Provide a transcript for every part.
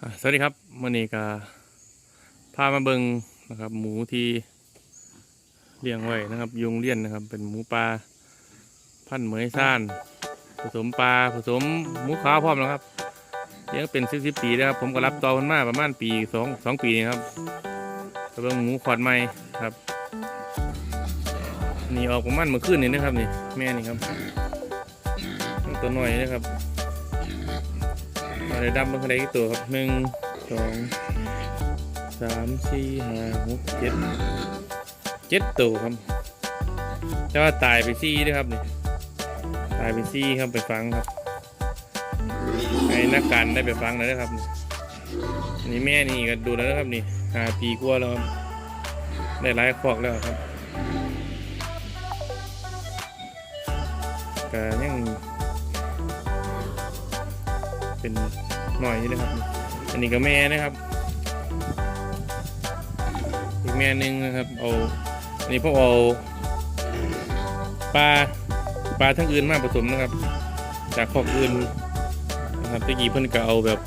สวัสดีครับวันนี้ก็พามาเบิงนะครับ หมูที่เลี้ยงไว้นะครับ ยุงเลี้ยนนะครับ เป็นหมูปลาพันเหมยซ่าน ผสมปลาผสมหมูขาวพร้อมแล้วครับเลี้ยงเป็นสิบสิบปีแล้วครับ ผมก็รับต่อมันมาประมาณปีสองสองปีนี่ครับก็เบิ่งหมูขอดใหม่ครับนี่ออกประมาณเมื่อคืนนี่นะครับนี่แม่นี่ครับตัวหน่อยนะครับ มาได้ดำมันคนใดกี่ตัวครับหนึ่งสองสามสี่ห้าหกเจ็ดเจ็ดตัวครับแต่ว่าตายไปซี่ด้วยครับนี่ตายไปซี่ครับไปฟังครับให้นักการได้ไปฟังหนอยนะครับอันนี่แม่นี่ก็ดูแล้วนะครับนี่หาปีกว่าแล้วครับได้หลายขอกแล้วครับก็ยัง เป็นหน่อยนี่นะครับ อันนี้ก็แม่นะครับอีกแม่หนึ่งนะครับเอาอันนี้พวกเอาปลาปลาทั้งอื่นมาผสมนะครับ จากคอกอื่นนะครับตะกี้เพิ่นก็เอาแบบ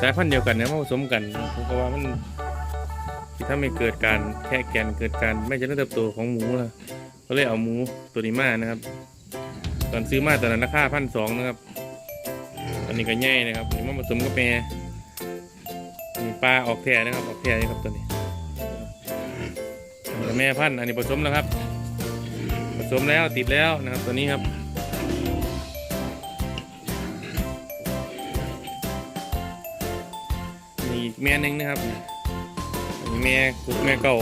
สายพันธุ์เดียวกันเนี่ยมาผสมกันเพราะว่ามันถ้าไม่เกิดการแค่แกนเกิดการไม่เจริญเติบโตของหมูนะก็เลยเอาหมูตัวนี้มานะครับ ตอนซื้อมาตอนนั้นราคาพันสองนะครับ อันนี้ก็ใหญ่นะครับมันผสมกับแม่นี่ปลาออกแท่นะครับออกแท่นี่ครับตัวนี้มีแม่พันธุ์อันนี้ผสมแล้วครับ ผสมแล้วติดแล้วนะครับตัวนี้ครับนี่อีกแม่หนึงนะครับมีแม่กุกแม่เก่า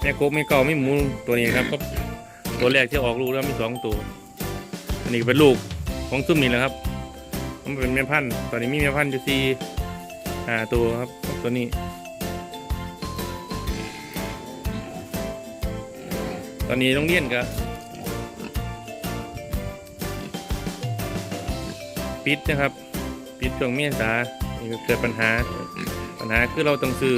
แม่กุกแม่เก่าไม่หมูตัวนี้ครับก็ตัวแรกที่ออกลูกแล้วมีสองตัว อันนี้เป็นลูกของซุ่มนี่แหละครับ มันเป็นแม่พันธุ์ตอนนี้มีแม่พันธุ์อยู่ที่ห้าตัวครับตัวนี้ ตอนนี้ต้องเรียนกับปิดนะครับ ปิดช่วงเมษานี่ก็เกิดปัญหา ปัญหาคือเราต้องซื้อ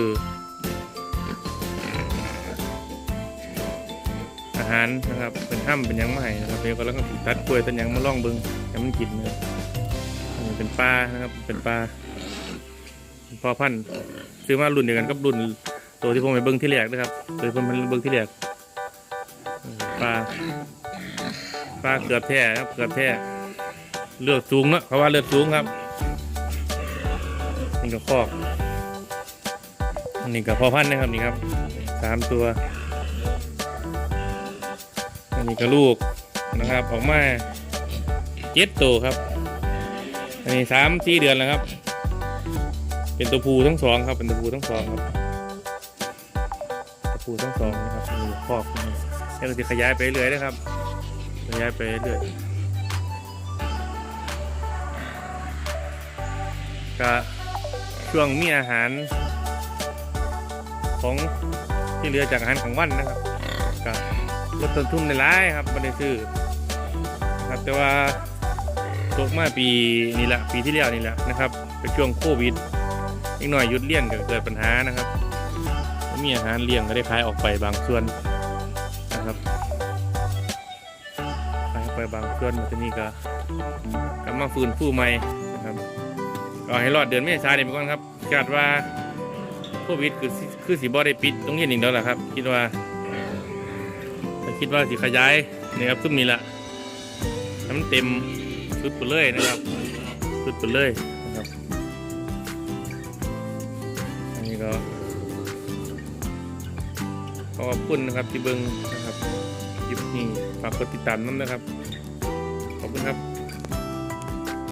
อาหารนะครับเป็นห้ำเป็นยังไม่นะครับเดี๋ยวก็แล้วก็ตัดกล้วยต้นยังมาล่องเบิงให้มันกินนะครับอันนี้ เป็นปลานะครับ เป็นปลาพ่อพันธุ์ซื้อมารุ่นเดียวกันกับรุ่นตัวที่ผมไปเบิ้งที่แรกนะครับตัวที่ผมไปเบิ้งที่แรกปลาปลาเกือบแท้ครับเกือบแท้เลือดสูงเนอะเขาะว่าเลือดสูงครับนี่ก็คอกอันนี่ก็พ่อพันธุ์นะครับนี่ครับสามตัวอันนี้ก็ลูกนะครับออกมาเจ็ดตัวครับ อันนี้สามสี่เดือนแล้วครับ เป็นตัวผูทั้งสองครับ เป็นตัวผูทั้งสองครับตัวผูทั้งสองนะครับมีคอกนะครับแล้วก็จะขยายไปเรื่อยนะครับ ขยายไปเรื่อยก็ช่วงมีอาหารของที่เหลือจากอาหารของวันนะครับก็ลดต้นทุนในร้ายครับไม่ได้ซื้อครับแต่ว่า ตกมาปีนี้ละปีที่แล้วนี่แหละนะครับเป็นช่วงโควิดอีกหน่อยหยุดเลี้ยงก็เกิดปัญหานะครับไม่มีอาหารเลี้ยงก็ได้ขายออกไปบางส่วนนะครับขายไปบางส่วนมาที่นี่ก็กลับมาฟื้นฟูใหม่นะครับก็ให้รอดเดือนเมษายนไปก่อนครับคาดว่าโควิดคือคือสีบอได้ปิดตรงนี้หนึ่งแล้วแหละครับ คิดว่าคิดว่าสิขยายนี่ครับซุ้มนี้ละมันเต็ม สุดไปเลยนะครับสุดไปเลยนะครับอันนี้ก็ขอขอบคุณนะครับที่เบิ้งนะครับคลิปนี้ฝากกดติดตามน้ำนะครับ ขอบคุณครับ